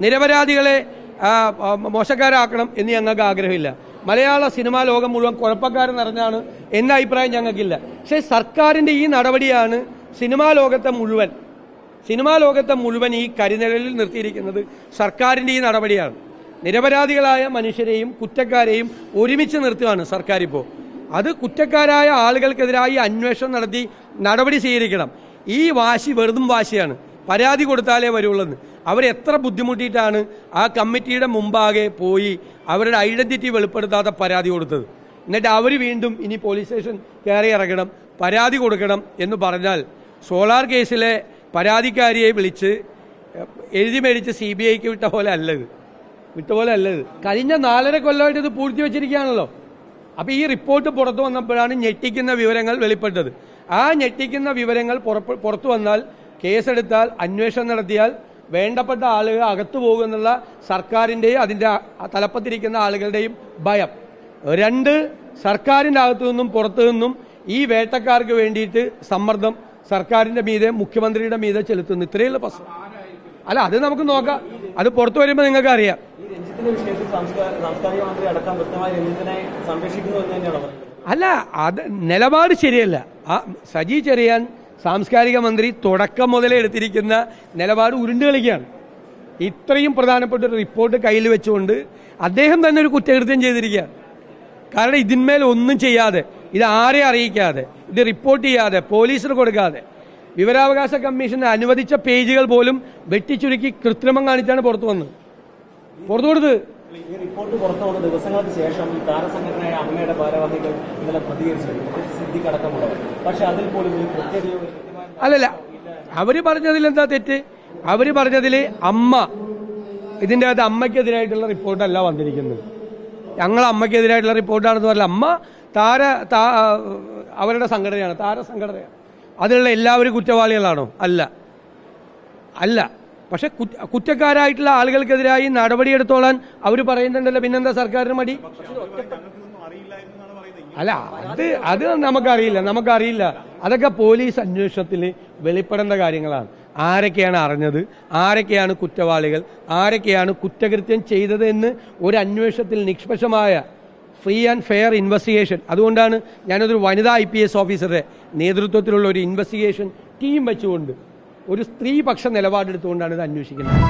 നിരപരാധികളെ മോശക്കാരാക്കണം എന്ന് ഞങ്ങൾക്ക് ആഗ്രഹമില്ല. മലയാള സിനിമാ ലോകം മുഴുവൻ കുഴപ്പക്കാരൻ നിറഞ്ഞാണ് എന്ന അഭിപ്രായം ഞങ്ങൾക്കില്ല. പക്ഷേ സർക്കാരിന്റെ ഈ നടപടിയാണ് സിനിമാ ലോകത്തെ മുഴുവൻ സിനിമാ ലോകത്തെ മുഴുവൻ ഈ കരിനിഴലിൽ നിർത്തിയിരിക്കുന്നത് സർക്കാരിന്റെ ഈ നടപടിയാണ്. നിരപരാധികളായ മനുഷ്യരെയും കുറ്റക്കാരെയും ഒരുമിച്ച് നിർത്തുകയാണ് സർക്കാർ ഇപ്പോൾ അത് കുറ്റക്കാരായ ആളുകൾക്കെതിരായി അന്വേഷണം നടത്തി നടപടി സ്വീകരിക്കണം. ഈ വാശി വെറുതും വാശിയാണ്. പരാതി കൊടുത്താലേ വരുള്ളൂ അവരെത്ര ബുദ്ധിമുട്ടിയിട്ടാണ് ആ കമ്മിറ്റിയുടെ മുമ്പാകെ പോയി അവരുടെ ഐഡന്റിറ്റി വെളിപ്പെടുത്താതെ പരാതി കൊടുത്തത്. എന്നിട്ട് അവർ വീണ്ടും ഇനി പോലീസ് സ്റ്റേഷൻ കയറി ഇറങ്ങണം പരാതി കൊടുക്കണം എന്ന് പറഞ്ഞാൽ സോളാർ കേസിലെ പരാതിക്കാരിയെ വിളിച്ച് എഴുതി മേടിച്ച് സി ബി ഐക്ക് വിട്ട പോലെ അല്ലത്. വിട്ട പോലെ അല്ലത്. കഴിഞ്ഞ നാലര കൊല്ലമായിട്ട് ഇത് പൂഴ്ത്തി വെച്ചിരിക്കുകയാണല്ലോ. അപ്പോൾ ഈ റിപ്പോർട്ട് പുറത്തു വന്നപ്പോഴാണ് ഞെട്ടിക്കുന്ന വിവരങ്ങൾ വെളിപ്പെട്ടത്. ആ ഞെട്ടിക്കുന്ന വിവരങ്ങൾ പുറത്തു വന്നാൽ കേസെടുത്താൽ അന്വേഷണം നടത്തിയാൽ വേണ്ടപ്പെട്ട ആളുകൾ അകത്തു പോകുമെന്നുള്ള സർക്കാരിന്റെയും അതിന്റെ തലപ്പത്തിരിക്കുന്ന ആളുകളുടെയും ഭയം. രണ്ട് സർക്കാരിന്റെ അകത്തു നിന്നും പുറത്തു നിന്നും ഈ വേട്ടക്കാർക്ക് വേണ്ടിയിട്ട് സമ്മർദ്ദം സർക്കാരിന്റെ മീതെ മുഖ്യമന്ത്രിയുടെ മീതെ ചെലുത്തുന്നു. ഇത്രയുള്ള പ്രശ്നം. അല്ല അത് നമുക്ക് നോക്കാം. അത് പുറത്തു വരുമ്പോൾ നിങ്ങൾക്ക് അറിയാം അല്ല അത് നിലപാട് ശരിയല്ല. ആ സജി ചെറിയാൻ സാംസ്കാരിക മന്ത്രി തുടക്കം മുതലേ എടുത്തിരിക്കുന്ന നിലപാട് ഉരുണ്ട് കളിക്കുകയാണ്. ഇത്രയും പ്രധാനപ്പെട്ട ഒരു റിപ്പോർട്ട് കയ്യിൽ വെച്ചുകൊണ്ട് അദ്ദേഹം തന്നെ ഒരു കുറ്റകൃത്യം ചെയ്തിരിക്കുകയാണ്. കാരണം ഇതിന്മേൽ ഒന്നും ചെയ്യാതെ ഇത് ആരെ അറിയിക്കാതെ ഇത് റിപ്പോർട്ട് ചെയ്യാതെ പോലീസിന് കൊടുക്കാതെ വിവരാവകാശ കമ്മീഷൻ അനുവദിച്ച പേജുകൾ പോലും വെട്ടിച്ചുരുക്കി കൃത്രിമം കാണിച്ചാണ് പുറത്തു വന്നത്. പുറത്തു കൊടുത്തത് ഈ റിപ്പോർട്ട് പുറത്തു വന്ന ദിവസങ്ങൾക്ക് ശേഷം ഈ താരസംഘടനയായ അമ്മയുടെ ഭാരവാഹികൾ ഇന്നലെ പ്രതികരിച്ചിരുന്നു. സിദ്ധി അടക്കമുള്ളവർ പക്ഷെ അതിൽ പോലും ഒരു ഒരു അല്ലല്ല. അവർ പറഞ്ഞതിൽ എന്താ തെറ്റ്? അവർ പറഞ്ഞതിൽ അമ്മ ഇതിന്റെ അകത്ത് അമ്മയ്ക്കെതിരായിട്ടുള്ള റിപ്പോർട്ടല്ല വന്നിരിക്കുന്നത്. ഞങ്ങൾ അമ്മയ്ക്കെതിരായിട്ടുള്ള റിപ്പോർട്ടാണെന്ന് പറഞ്ഞാൽ അമ്മ താര താ- അവരുടെ സംഘടനയാണ് താര സംഘടനയാണ് അതിലുള്ള എല്ലാവരും കുറ്റവാളികളാണോ? അല്ല. അല്ല. പക്ഷെ കുറ്റ- കുറ്റക്കാരായിട്ടുള്ള ആളുകൾക്കെതിരായി നടപടിയെടുത്തോളാൻ അവർ പറയുന്നുണ്ടല്ലോ പിന്നെന്താ സർക്കാരിന് മടി? അല്ല അത് അത് നമുക്കറിയില്ല നമുക്കറിയില്ല. അതൊക്കെ പോലീസ് അന്വേഷണത്തിൽ വെളിപ്പെടേണ്ട കാര്യങ്ങളാണ്. ആരൊക്കെയാണ് അറിഞ്ഞത്? ആരൊക്കെയാണ് കുറ്റവാളികൾ? ആരൊക്കെയാണ് കുറ്റകൃത്യം ചെയ്തത് എന്ന് ഒരു അന്വേഷണത്തിൽ നിഷ്പക്ഷമായ ഫ്രീ ആൻഡ് ഫെയർ ഇൻവെസ്റ്റിഗേഷൻ. അതുകൊണ്ടാണ് ഞാനൊരു വനിതാ ഐ പി എസ് ഓഫീസറുടെ നേതൃത്വത്തിലുള്ള ഒരു ഇൻവെസ്റ്റിഗേഷൻ ടീം വെച്ചുകൊണ്ട് ഒരു സ്ത്രീപക്ഷ നിലപാടെടുത്തുകൊണ്ടാണ് ഇത് അന്വേഷിക്കുന്നത്.